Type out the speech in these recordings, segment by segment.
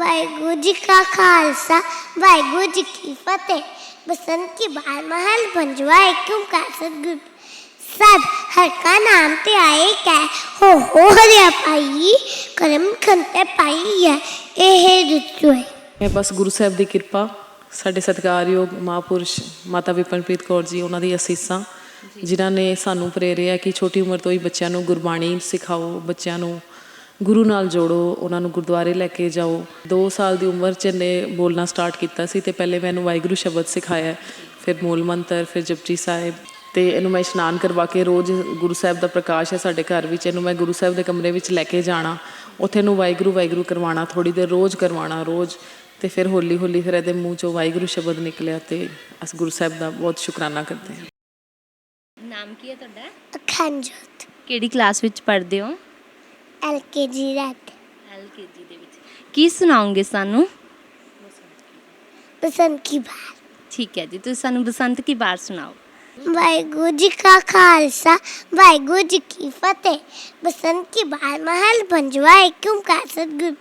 ਵਾਹਿਗੁਰੂ ਜੀ ਕਾ ਖਾਲਸਾ, ਵਾਹਿਗੁਰੂ ਜੀ ਕੀ ਫਤਿਹ। ਬਸੰਤ ਕੀ ਬਾਰ ਮਹਲ ਪੰਜਵਾ ਏਕ ਓੰਕਾਰ ਸਤਿਗੁਰ। ਸਭ ਹਰ ਕਾ ਨਾਮ ਤੇ ਆਏ ਕੈ ਹੋ ਹੋ ਹਰਿਆ ਪਾਈ ਕਰਮ ਖੰਤੇ ਪਾਈ ਹੈ, ਇਹ ਰੁਚੁਏ ਮੈਂ ਬਸ ਗੁਰੂ ਸਾਹਿਬ ਦੀ ਕਿਰਪਾ, ਸਾਡੇ ਸਤਿਕਾਰਯੋਗ ਮਹਾਂਪੁਰਸ਼ ਮਾਤਾ ਵਿਪਨਪ੍ਰੀਤ ਕੌਰ ਜੀ, ਉਹਨਾਂ ਦੀ ਅਸੀਸਾਂ, ਜਿਨ੍ਹਾਂ ਨੇ ਸਾਨੂੰ ਪ੍ਰੇਰਿਆ ਕਿ ਛੋਟੀ ਉਮਰ ਤੋਂ ਹੀ ਬੱਚਿਆਂ ਨੂੰ ਗੁਰਬਾਣੀ ਸਿਖਾਓ, ਬੱਚਿਆਂ ਨੂੰ ਗੁਰੂ ਨਾਲ ਜੋੜੋ ਉਹਨਾਂ ਨੂੰ ਗੁਰਦੁਆਰੇ ਲੈ ਕੇ ਜਾਓ। 2 ਸਾਲ ਦੀ ਉਮਰ 'ਚ ਨੇ ਬੋਲਣਾ ਸਟਾਰਟ ਕੀਤਾ ਸੀ ਤੇ ਪਹਿਲੇ ਮੈਨੂੰ ਵਾਹਿਗੁਰੂ ਸ਼ਬਦ ਸਿਖਾਇਆ ਫਿਰ ਮੂਲ ਮੰਤਰ ਫਿਰ ਜਪਜੀ ਸਾਹਿਬ ਤੇ ਇਹਨੂੰ ਮੈਂ ਇਸ਼ਨਾਨ ਕਰਵਾ ਕੇ ਰੋਜ਼ ਗੁਰੂ ਸਾਹਿਬ ਦਾ ਪ੍ਰਕਾਸ਼ ਹੈ ਸਾਡੇ ਘਰ ਵਿੱਚ ਇਹਨੂੰ ਮੈਂ ਗੁਰੂ ਸਾਹਿਬ ਦੇ ਕਮਰੇ ਵਿੱਚ ਲੈ ਕੇ ਜਾਣਾ। ਉੱਥੇ ਇਹਨੂੰ ਵਾਹਿਗੁਰੂ ਵਾਹਿਗੁਰੂ ਕਰਵਾਉਣਾ ਥੋੜੀ ਦੇਰ ਰੋਜ਼ ਕਰਵਾਉਣਾ ਰੋਜ਼ ਤੇ ਫਿਰ ਹੌਲੀ ਹੌਲੀ ਫਿਰ ਇਹਦੇ ਮੂੰਹ ਚੋਂ ਵਾਹਿਗੁਰੂ ਸ਼ਬਦ ਨਿਕਲਿਆ ਤੇ ਅਸ ਗੁਰੂ ਸਾਹਿਬ ਦਾ ਬਹੁਤ ਸ਼ੁਕਰਾਨਾ ਕਰਦੇ ਹਾਂ। ਨਾਮ ਕੀ ਹੈ ਤੁਹਾਡਾ? ਅਖੰਡ ਜੋਤ। ਕਿਹੜੀ ਕਲਾਸ ਵਿੱਚ ਪੜ੍ਹਦੇ ਹੋ? LKG red. ਐਲਕੇਜੀ ਦੇ ਵਿੱਚ। ਕੀ ਸੁਣਾਓਗੇ ਸਾਨੂੰ? ਬਸੰਤ ਕੀ ਬਾਰ ਠੀਕ ਹੈ ਜੀ ਤੁਸੀਂ ਸਾਨੂੰ ਬਸੰਤ ਕੀ ਬਾਰ ਸੁਣਾਓ। ਵਾਹਿਗੁਰੂ ਜੀ ਕਾ ਖਾਲਸਾ ਵਾਹਿਗੁਰੂ ਜੀ ਕੀ ਫਤਿਹ। ਬਸੰਤ ਕੀ ਬਾਰ ਮਹਲ ਪੰਜਵਾ ਏਕ ਓੰਕਾਰ ਸਤਿਗੁਰ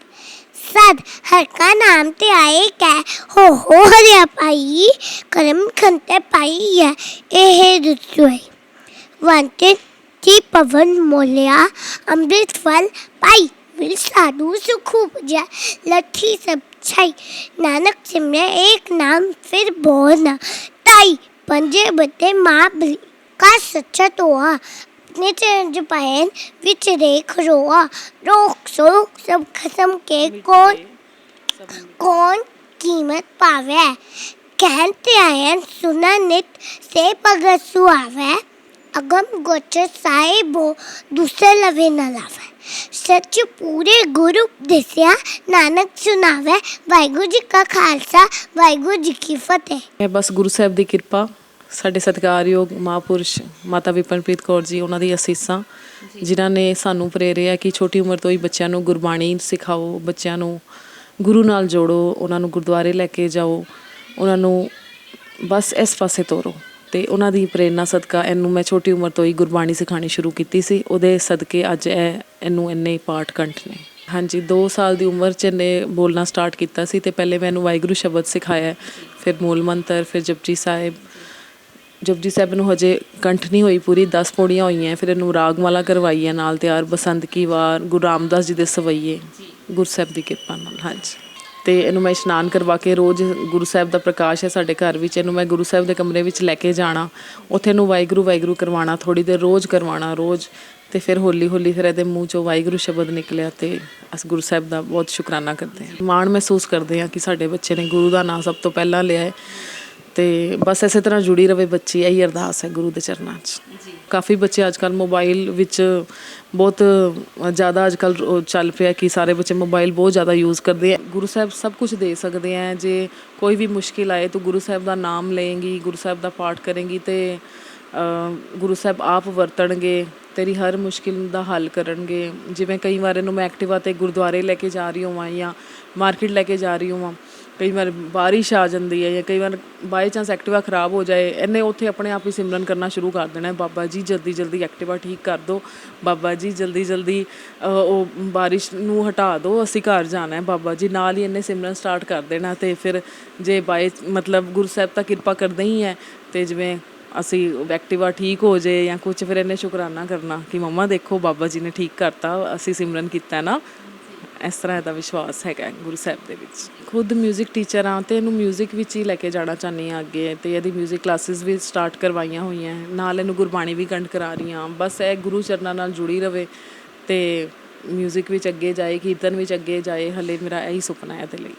ਸਦ ਹਰ ਕਾ ਨਾਮ ਤੇ ਆਏ ਕੈ ਹੋ ਹੋ ਹਰਿਆ ਪਾਈ ਕਰਮ ਖੰਤੇ ਪਾਈ ਹੈ ਇਹ ਰੁਚੁਏ ਵਾਂਟੇ ਜੀ ਪਵਨ ਮੋਲਿਆ ਅੰਮ੍ਰਿਤ ਫਲ ਪਾਈ ਮਿਲ ਸਾਧੂ ਸੁਖ ਉਪਜੈ ਲੱਠੀ ਸਭ ਛਾਈ। ਨਾਨਕ ਸਿਮਰੇ ਏਕ ਨਾਮ ਫਿਰ ਬੋਲਨਾ ਤਾਈ ਪੰਜੇ ਬੱਤੇ ਮਾਂ ਬਲੀ ਕਾ ਸੱਚਾ ਤੋਆ ਆਪਣੇ ਚਰਨ ਜਪਾਇਨ ਵਿੱਚ ਰੇਖ ਰੋਆ। ਰੋਕ ਸੋ ਸਭ ਖਸਮ ਕੇ ਕੌਣ ਕੌਣ ਕੀਮਤ ਪਾਵੇ? ਕਹਿਣ ਤੇ ਆਇਨ ਸੁਨਾ ਨਿਤ ਅਗਮ ਗੋਚਰ ਸਾਹਿਬੋ ਦੂਸਰੇ ਲਵੇ ਨਾ ਲਾਵੇ। ਸੱਚ ਪੂਰੇ ਗੁਰੂ ਦਿਸਿਆ ਨਾਨਕ ਸੁਣਾਵੇ। ਵਾਹਿਗੁਰੂ ਜੀ ਕਾ ਖਾਲਸਾ ਵਾਹਿਗੁਰੂ ਜੀ ਕੀ ਫਤਿਹ। ਮੈਂ ਬਸ ਗੁਰੂ ਸਾਹਿਬ ਦੀ ਕਿਰਪਾ ਸਾਡੇ ਸਤਿਕਾਰਯੋਗ ਮਹਾਂਪੁਰਸ਼ ਮਾਤਾ ਵਿਪਨਪ੍ਰੀਤ ਕੌਰ ਜੀ ਉਹਨਾਂ ਦੀ ਅਸੀਸਾਂ ਜਿਨ੍ਹਾਂ ਨੇ ਸਾਨੂੰ ਪ੍ਰੇਰਿਆ ਕਿ ਛੋਟੀ ਉਮਰ ਤੋਂ ਹੀ ਬੱਚਿਆਂ ਨੂੰ ਗੁਰਬਾਣੀ ਸਿਖਾਓ ਬੱਚਿਆਂ ਨੂੰ ਗੁਰੂ ਨਾਲ ਜੋੜੋ ਉਹਨਾਂ ਨੂੰ ਗੁਰਦੁਆਰੇ ਲੈ ਕੇ ਜਾਓ ਉਹਨਾਂ ਨੂੰ ਬਸ ਇਸ ਪਾਸੇ ਤੋਰੋ। ਤੇ ਉਹਨਾਂ ਦੀ ਪ੍ਰੇਰਣਾ ਸਦਕਾ ਇਹਨੂੰ ਮੈਂ ਛੋਟੀ ਉਮਰ ਤੋਂ ਹੀ ਗੁਰਬਾਣੀ ਸਿਖਾਣੀ ਸ਼ੁਰੂ ਕੀਤੀ ਸੀ। ਉਹਦੇ ਸਦਕੇ ਅੱਜ ਇਹ ਇਹਨੂੰ ਇੰਨੇ ਪਾਠ ਕੰਠ ਨੇ। ਹਾਂਜੀ 2 ਸਾਲ ਦੀ ਉਮਰ 'ਚ ਨੇ ਬੋਲਣਾ ਸਟਾਰਟ ਕੀਤਾ ਸੀ ਤੇ ਪਹਿਲੇ ਮੈਨੂੰ ਵਾਹਿਗੁਰੂ ਸ਼ਬਦ ਸਿਖਾਇਆ, ਫਿਰ ਮੂਲ ਮੰਤਰ, ਫਿਰ ਜਪਜੀ ਸਾਹਿਬ। ਜਪਜੀ ਸਾਹਿਬ ਨੂੰ ਹਜੇ ਕੰਠ ਨਹੀਂ ਹੋਈ ਪੂਰੀ 10 ਪੌੜੀਆਂ ਹੋਈਆਂ, ਫਿਰ ਇਹਨੂੰ ਰਾਗਮਾਲਾ ਕਰਵਾਈ ਹੈ ਨਾਲ ਤਿਆਰ, ਬਸੰਤ ਕੀ ਵਾਰ, ਗੁਰੂ ਰਾਮਦਾਸ ਜੀ ਦੇ ਸਵਈਏ ਗੁਰਸਾਹਿਬ ਦੀ ਕਿਰਪਾ ਨਾਲ। ਹਾਂਜੀ। ਤੇ ਇਹਨੂੰ ਮੈਂ ਇਸ਼ਨਾਨ ਕਰਵਾ ਕੇ ਰੋਜ਼ ਗੁਰੂ ਸਾਹਿਬ ਦਾ ਪ੍ਰਕਾਸ਼ ਹੈ ਸਾਡੇ ਘਰ ਵਿੱਚ, ਇਹਨੂੰ ਮੈਂ ਗੁਰੂ ਸਾਹਿਬ ਦੇ ਕਮਰੇ ਵਿੱਚ ਲੈ ਕੇ ਜਾਣਾ। ਉੱਥੇ ਇਹਨੂੰ ਵਾਹਿਗੁਰੂ ਵਾਹਿਗੁਰੂ ਕਰਵਾਉਣਾ ਥੋੜੀ ਦੇਰ ਰੋਜ਼ ਕਰਵਾਉਣਾ, ਰੋਜ਼। ਤੇ ਫਿਰ ਹੌਲੀ ਹੌਲੀ ਫਿਰ ਇਹਦੇ ਮੂੰਹ ਚੋਂ ਵਾਹਿਗੁਰੂ ਸ਼ਬਦ ਨਿਕਲਿਆ ਤੇ ਅਸ ਗੁਰੂ ਸਾਹਿਬ ਦਾ ਬਹੁਤ ਸ਼ੁਕਰਾਨਾ ਕਰਦੇ ਹਾਂ। ਮਾਣ ਮਹਿਸੂਸ ਕਰਦੇ ਹਾਂ ਕਿ ਸਾਡੇ ਬੱਚੇ ਨੇ ਗੁਰੂ ਦਾ ਨਾਮ ਸਭ ਤੋਂ ਪਹਿਲਾਂ ਲਿਆ ਹੈ। ਤੇ ਬਸ ਇਸੇ ਤਰ੍ਹਾਂ ਜੁੜੀ ਰਵੇ ਬੱਚੀ ਇਹੀ ਅਰਦਾਸ ਹੈ ਗੁਰੂ ਦੇ ਚਰਨਾਂ 'ਚ। ਕਾਫੀ ਬੱਚੇ ਅੱਜਕੱਲ ਮੋਬਾਈਲ ਵਿੱਚ ਬਹੁਤ ਜ਼ਿਆਦਾ ਅੱਜਕੱਲ ਚੱਲ ਪਿਆ ਕਿ ਸਾਰੇ ਬੱਚੇ ਮੋਬਾਈਲ ਬਹੁਤ ਜ਼ਿਆਦਾ ਯੂਜ਼ ਕਰਦੇ ਆ। ਗੁਰੂ ਸਾਹਿਬ ਸਭ ਕੁਝ ਦੇ ਸਕਦੇ ਆ ਜੇ ਕੋਈ ਵੀ ਮੁਸ਼ਕਿਲ ਆਏ ਤਾਂ ਗੁਰੂ ਸਾਹਿਬ ਦਾ ਨਾਮ ਲਏਗੀ ਗੁਰੂ ਸਾਹਿਬ ਦਾ ਪਾਠ ਕਰੇਗੀ ਤੇ ਗੁਰੂ ਸਾਹਿਬ ਆਪ ਵਰਤਣਗੇ ਤੇਰੀ ਹਰ ਮੁਸ਼ਕਿਲ ਦਾ ਹੱਲ ਕਰਨਗੇ। ਜਿਵੇਂ ਕਈ ਵਾਰ ਇਹਨੂੰ ਮੈਂ ਐਕਟਿਵਾ ਤੇ ਗੁਰਦੁਆਰੇ ਲੈ ਕੇ ਜਾ ਰਹੀ ਹਾਂ ਜਾਂ ਮਾਰਕੀਟ ਲੈ ਕੇ ਜਾ ਰਹੀ ਹਾਂ ਕਈ ਵਾਰ ਬਾਰਿਸ਼ ਆ ਜਾਂਦੀ ਹੈ ਜਾਂ ਕਈ ਵਾਰ ਬਾਈ ਚਾਂਸ ਐਕਟਿਵਾ ਖਰਾਬ ਹੋ ਜਾਏ, ਇਹਨੇ ਉੱਥੇ ਆਪਣੇ ਆਪ ਹੀ ਸਿਮਰਨ ਕਰਨਾ ਸ਼ੁਰੂ ਕਰ ਦੇਣਾ ਬਾਬਾ ਜੀ ਜਲਦੀ ਜਲਦੀ ਐਕਟਿਵਾ ਠੀਕ ਕਰ ਦਿਓ। ਬਾਬਾ ਜੀ ਜਲਦੀ ਜਲਦੀ ਉਹ ਬਾਰਿਸ਼ ਨੂੰ ਹਟਾ ਦਿਓ। ਅਸੀਂ ਘਰ ਜਾਣਾ ਹੈ। ਬਾਬਾ ਜੀ ਨਾਲ ਹੀ ਇਹਨੇ ਸਿਮਰਨ ਸਟਾਰਟ ਕਰ ਦੇਣਾ ਤੇ ਫਿਰ ਜੇ ਬਾਈ ਮਤਲਬ ਗੁਰੂ ਸਾਹਿਬ ਤਾਂ ਕਿਰਪਾ ਕਰਦੇ ਹੀ ਹੈ ਤੇ ਜਿਵੇਂ ਅਸੀਂ ਐਕਟਿਵਾ ਠੀਕ ਹੋ ਜੇ ਜਾਂ ਕੁਝ ਫਿਰ ਇਹਨੇ ਸ਼ੁਕਰਾਨਾ ਕਰਨਾ ਕਿ ਮੰਮਾ ਦੇਖੋ ਬਾਬਾ ਜੀ ਨੇ ਠੀਕ ਕਰਤਾ, ਅਸੀਂ ਸਿਮਰਨ ਕੀਤਾ ਨਾ। ਇਸ ਤਰ੍ਹਾਂ ਇਹਦਾ ਵਿਸ਼ਵਾਸ ਹੈਗਾ ਹੈ ਗੁਰੂ ਸਾਹਿਬ ਦੇ ਵਿੱਚ ਖੁਦ 뮤직 ਟੀਚਰ ਆ ਤੇ ਇਹਨੂੰ 뮤직 ਵਿੱਚ ਹੀ ਲੈ ਕੇ ਜਾਣਾ ਚਾਹੁੰਦੀ ਹਾਂ ਅੱਗੇ ਤੇ ਇਹਦੀ 뮤직 ਕਲਾਸਿਸ ਵੀ ਸਟਾਰਟ ਕਰਵਾਈਆਂ ਹੋਈਆਂ ਹੈ। ਨਾਲ ਇਹਨੂੰ ਗੁਰਬਾਣੀ ਵੀ ਕੰਠ ਕਰਾ ਰਹੀ ਹਾਂ ਬਸ ਇਹ ਗੁਰੂ ਚਰਨਾਂ ਨਾਲ ਜੁੜੀ ਰਵੇ ਤੇ 뮤직 ਵਿੱਚ ਅੱਗੇ ਜਾਏ ਕੀਰਤਨ ਵਿੱਚ ਅੱਗੇ ਜਾਏ ਹਲੇ ਮੇਰਾ ਇਹੀ ਸੁਪਨਾ ਹੈ ਇਹਦੇ ਲਈ